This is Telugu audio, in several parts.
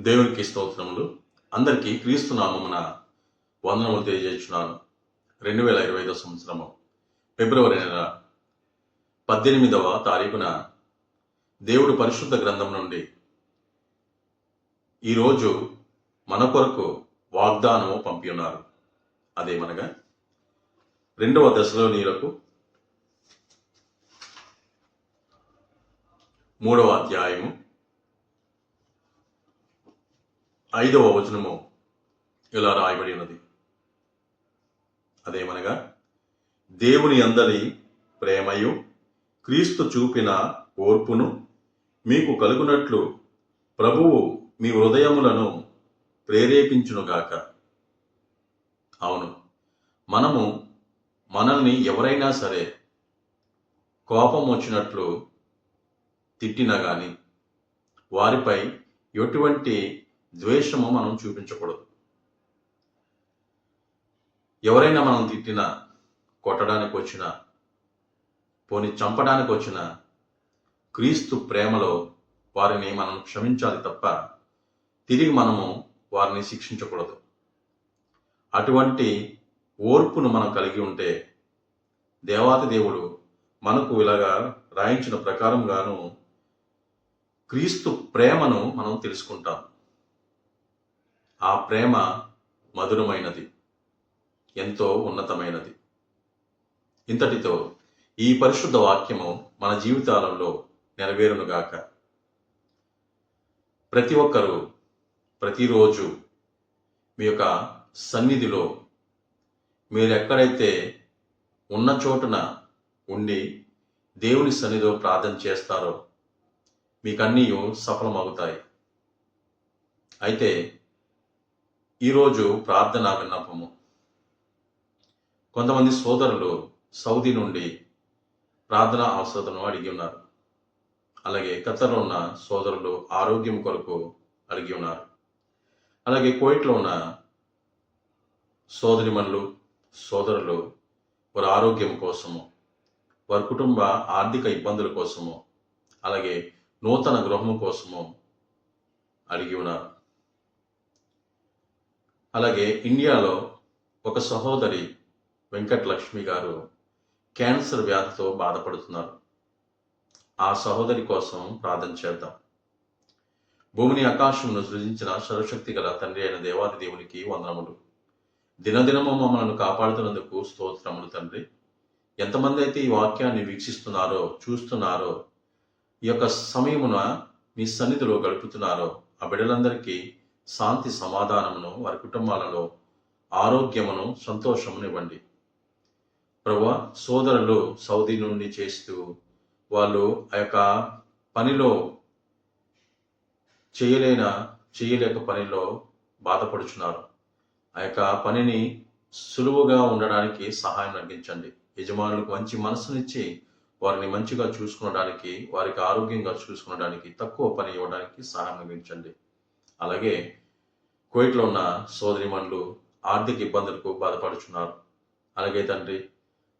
దేవునికి స్తోత్రములు. అందరికీ క్రీస్తు నామమున వందనములు తెలియజేస్తున్నాను. రెండు వేల ఇరవై ఐదో సంవత్సరము ఫిబ్రవరి నెల పద్దెనిమిదవ తారీఖున దేవుడు పరిశుద్ధ గ్రంథం నుండి ఈరోజు మన కొరకు వాగ్దానము పంపి ఉన్నారు. అదేమనగా రెండవ దశలో నీలకు మూడవ అధ్యాయము ఐదవ వచనము ఇలా రాయబడి ఉన్నది. అదేమనగా దేవుని అందరి ప్రేమయు క్రీస్తు చూపిన ఓర్పును మీకు కలుగునట్లు ప్రభువు మీ హృదయములను ప్రేరేపించునుగాక. అవును మనము మనల్ని ఎవరైనా సరే కోపం వచ్చినట్లు తిట్టినా కానీ వారిపై ఎటువంటి ద్వేషము మనం చూపించకూడదు. ఎవరైనా మనం తిట్టినా కొట్టడానికి వచ్చినా పోని చంపడానికి వచ్చినా క్రీస్తు ప్రేమలో వారిని మనం క్షమించాలి తప్ప తిరిగి మనము వారిని శిక్షించకూడదు. అటువంటి ఓర్పును మనం కలిగి ఉంటే దేవాతి దేవుడు మనకు ఇలాగా రాయించిన ప్రకారంగాను క్రీస్తు ప్రేమను మనం తెలుసుకుంటాం. ఆ ప్రేమ మధురమైనది ఎంతో ఉన్నతమైనది. ఇంతటితో ఈ పరిశుద్ధ వాక్యము మన జీవితాలలో నెరవేరునుగాక. ప్రతి ఒక్కరూ ప్రతిరోజు మీ యొక్క సన్నిధిలో మీరు ఎక్కడైతే ఉన్న చోటున ఉండి దేవుని సన్నిధిలో ప్రార్థన చేస్తారో మీకన్నీ సఫలమవుతాయి. అయితే ఈరోజు ప్రార్థన విన్నపము. కొంతమంది సోదరులు సౌదీ నుండి ప్రార్థన అవసరతను అడిగి ఉన్నారు. అలాగే ఖతర్లో ఉన్న సోదరులు ఆరోగ్యం కొరకు అడిగి ఉన్నారు. అలాగే కోయిట్లో ఉన్న సోదరిమణులు సోదరులు వారి ఆరోగ్యం కోసము వారి కుటుంబ ఆర్థిక ఇబ్బందుల కోసము అలాగే నూతన గృహము కోసము అడిగి ఉన్నారు. అలాగే ఇండియాలో ఒక సహోదరి వెంకటలక్ష్మి గారు క్యాన్సర్ వ్యాధితో బాధపడుతున్నారు. ఆ సహోదరి కోసం ప్రార్థన చేద్దాం. భూమిని ఆకాశమును సృజించిన సర్వశక్తి గల తండ్రి అయిన దేవాది దేవునికి వందనములు. దినదినము మమ్మల్ని కాపాడుతున్నందుకు స్తోత్రములు తండ్రి. ఎంతమంది అయితే ఈ వాక్యాన్ని వీక్షిస్తున్నారో చూస్తున్నారో ఈ యొక్క సమయమున మీ సన్నిధిలో గడుపుతున్నారో ఆ బిడ్డలందరికీ శాంతి సమాధానమును వారి కుటుంబాలలో ఆరోగ్యమును సంతోషమునివ్వండి. ప్రభు సోదరులు సౌదీ నుండి చేస్తూ వాళ్ళు ఆ యొక్క పనిలో చేయలేన చేయలేక పనిలో బాధపడుచున్నారు. ఆ యొక్క పనిని సులువుగా ఉండడానికి సహాయం అందించండి యజమానులకు మంచి మనసునిచ్చి వారిని మంచిగా చూసుకునడానికి వారికి ఆరోగ్యంగా చూసుకునడానికి తక్కువ పని ఇవ్వడానికి సహాయం అందించండి అలాగే కువైట్లో ఉన్న సోదరిమణులు ఆర్థిక ఇబ్బందులకు బాధపడుచున్నారు. అలాగే తండ్రి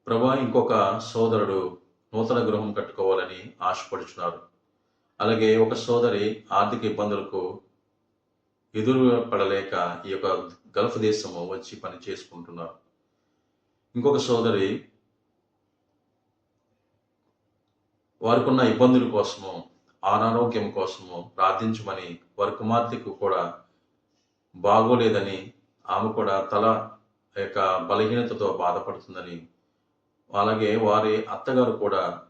ప్రభా ఇంకొక సోదరుడు నూతన గృహం కట్టుకోవాలని ఆశపడుచున్నారు. అలాగే ఒక సోదరి ఆర్థిక ఇబ్బందులకు ఎదురు పడలేక ఈ యొక్క గల్ఫ్ దేశము వచ్చి పని చేసుకుంటున్నారు. ఇంకొక సోదరి వారికి ఉన్న ఇబ్బందుల కోసము అనారోగ్యం కోసము ప్రార్థించమని వారి కుమార్తెకు కూడా బాగోలేదని ఆమె కూడా తల యొక్క బలహీనతతో బాధపడుతుందని అలాగే వారి అత్తగారు కూడా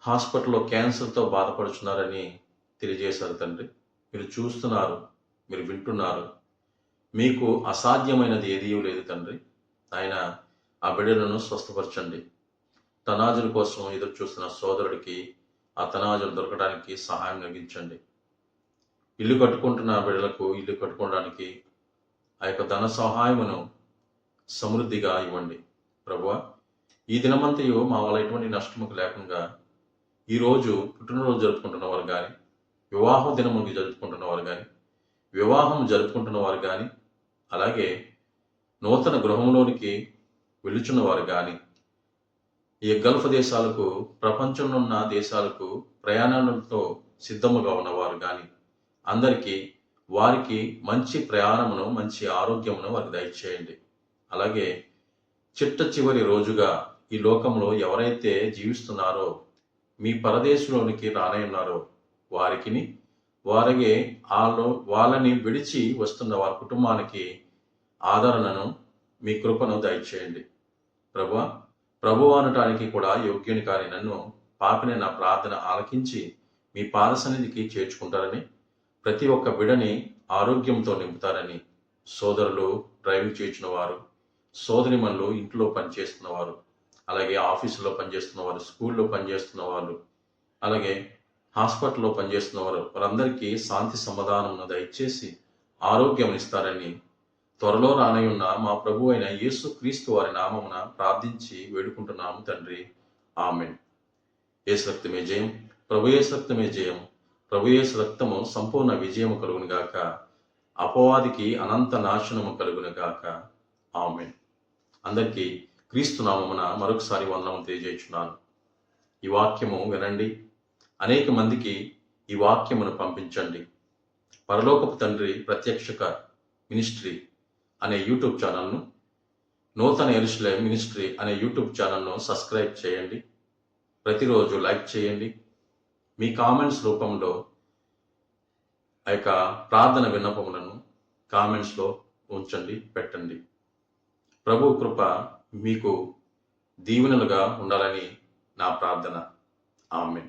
హాస్పిటల్లో క్యాన్సర్తో బాధపడుచున్నారని తెలియజేశారు తండ్రి. మీరు చూస్తున్నారు మీరు వింటున్నారు. మీకు అసాధ్యమైనది ఏదీ లేదు తండ్రి. ఆయన ఆ బిడ్డలను స్వస్థపరచండి. తనాజుల కోసం ఎదురు చూస్తున్న సోదరుడికి ఆ తనాజులు దొరకడానికి సహాయం కలిగించండి. ఇల్లు కట్టుకుంటున్న బిడ్డలకు ఇల్లు కట్టుకోవడానికి ఆ యొక్క ధన సహాయమును సమృద్ధిగా ఇవ్వండి. ప్రభు ఈ దినమంతయు మా వల్ల ఎటువంటి నష్టముకు లేకుండా ఈరోజు పుట్టినరోజు జరుపుకుంటున్న వారు కానీ వివాహ దినముకి జరుపుకుంటున్న వారు కానీ వివాహం జరుపుకుంటున్న వారు కానీ అలాగే నూతన గృహంలోనికి వెళ్ళుచున్న వారు కానీ ఈ గల్ఫ్ దేశాలకు ప్రపంచంలో ఉన్న దేశాలకు ప్రయాణాలతో సిద్ధముగా ఉన్నవారు కానీ అందరికీ వారికి మంచి ప్రయాణమును మంచి ఆరోగ్యమును వారికి దయచేయండి. అలాగే చిట్ట చివరి రోజుగా ఈ లోకంలో ఎవరైతే జీవిస్తున్నారో మీ పరదేశంలోనికి రానయ్యున్నారో వారికిని వారికి వాళ్ళు వాళ్ళని విడిచి వస్తున్న వారి కుటుంబానికి ఆదరణను మీ కృపను దయచేయండి. ప్రభా ప్రభు అనటానికి కూడా యోగ్యుని కాని నన్ను పాపిని నా ప్రార్థన ఆలకించి మీ పాదసన్నిధికి చేర్చుకుంటారని ప్రతి ఒక్క బిడని ఆరోగ్యంతో నింపుతారని సోదరులు డ్రైవింగ్ చేయించిన వారు సోదరిమణులు ఇంట్లో పనిచేస్తున్న వారు అలాగే ఆఫీసులో పనిచేస్తున్న వారు స్కూల్లో పనిచేస్తున్న వాళ్ళు అలాగే హాస్పిటల్లో పనిచేస్తున్న వారు వారందరికీ శాంతి సమాధానం దయచేసి ఆరోగ్యం ఇస్తారని త్వరలో రానయున్న మా ప్రభు అయిన యేసు క్రీస్తు వారి నామమున ప్రార్థించి వేడుకుంటున్నాము తండ్రి. ఆమెన్. యేసు రక్తమే జయం. ప్రభు యేసు రక్తమే జయం. ప్రభు యేసు రక్తము సంపూర్ణ విజయము కలుగును గాక. అపవాదికి అనంత నాశనము కలుగును గాక. ఆమెన్. అందరికీ క్రీస్తు నామమున మరొకసారి వందనము తెలియజేస్తున్నాను ఈ వాక్యము వినండి. అనేక మందికి ఈ వాక్యమును పంపించండి. పరలోకపు తండ్రి ప్రత్యక్షక మినిస్ట్రీ అనే యూట్యూబ్ ఛానల్ను నూతన ఎరుషులే మినిస్ట్రీ అనే యూట్యూబ్ ఛానల్ను సబ్స్క్రైబ్ చేయండి. ప్రతిరోజు లైక్ చేయండి. మీ కామెంట్స్ రూపంలో ఆ యొక్క ప్రార్థన విన్నపములను కామెంట్స్లో ఉంచండి పెట్టండి. ప్రభు కృప మీకు దీవెనలుగా ఉండాలని నా ప్రార్థన. ఆమెన్.